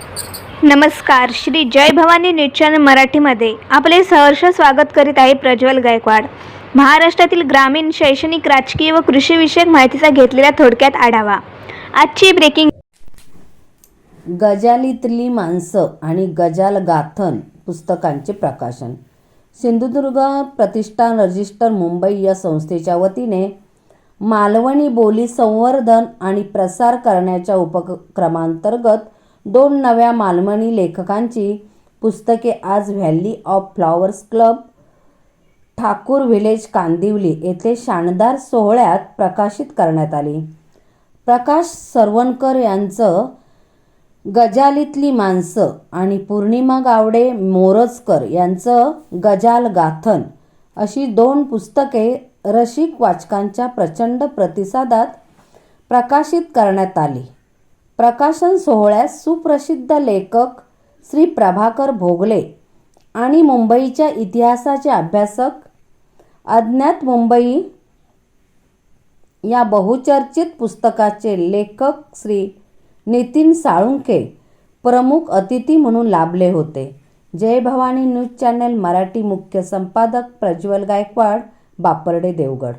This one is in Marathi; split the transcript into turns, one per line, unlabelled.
नमस्कार श्री जय भवानी न्यूज चॅनल मराठीमध्ये आपले सहर्ष स्वागत करीत आहे प्रज्वल गायकवाड. महाराष्ट्रातील ग्रामीण शैक्षणिक राजकीय व कृषीविषयक माहितीचा घेतलेला थोडक्यात आढावा. आजची ब्रेकिंग
गजालीतली माणसं आणि गजाल गाथन पुस्तकांचे प्रकाशन. सिंधुदुर्ग प्रतिष्ठान रजिस्टर मुंबई या संस्थेच्या वतीने मालवणी बोली संवर्धन आणि प्रसार करण्याच्या उपक्रमांतर्गत दोन नव्या मालमणी लेखकांची पुस्तके आज valley of flowers club Thakur village Kandivali येथे शानदार सोहळ्यात प्रकाशित करण्यात आली. प्रकाश सरवणकर यांचं गजालीतली माणसं आणि पूर्णिमा गावडे मोरजकर यांचं गजाल गाथन अशी दोन पुस्तके रसिक वाचकांच्या प्रचंड प्रतिसादात प्रकाशित करण्यात आली. प्रकाशन सोहळ्यात सुप्रसिद्ध लेखक श्री प्रभाकर भोगले आणि मुंबईच्या इतिहासाचे अभ्यासक अज्ञात मुंबई या बहुचर्चित पुस्तकाचे लेखक श्री नितीन साळुंखे प्रमुख अतिथी म्हणून लाभले होते. जय भवानी न्यूज चॅनल मराठी मुख्य संपादक प्रज्वल गायकवाड बापर्डे देवगड.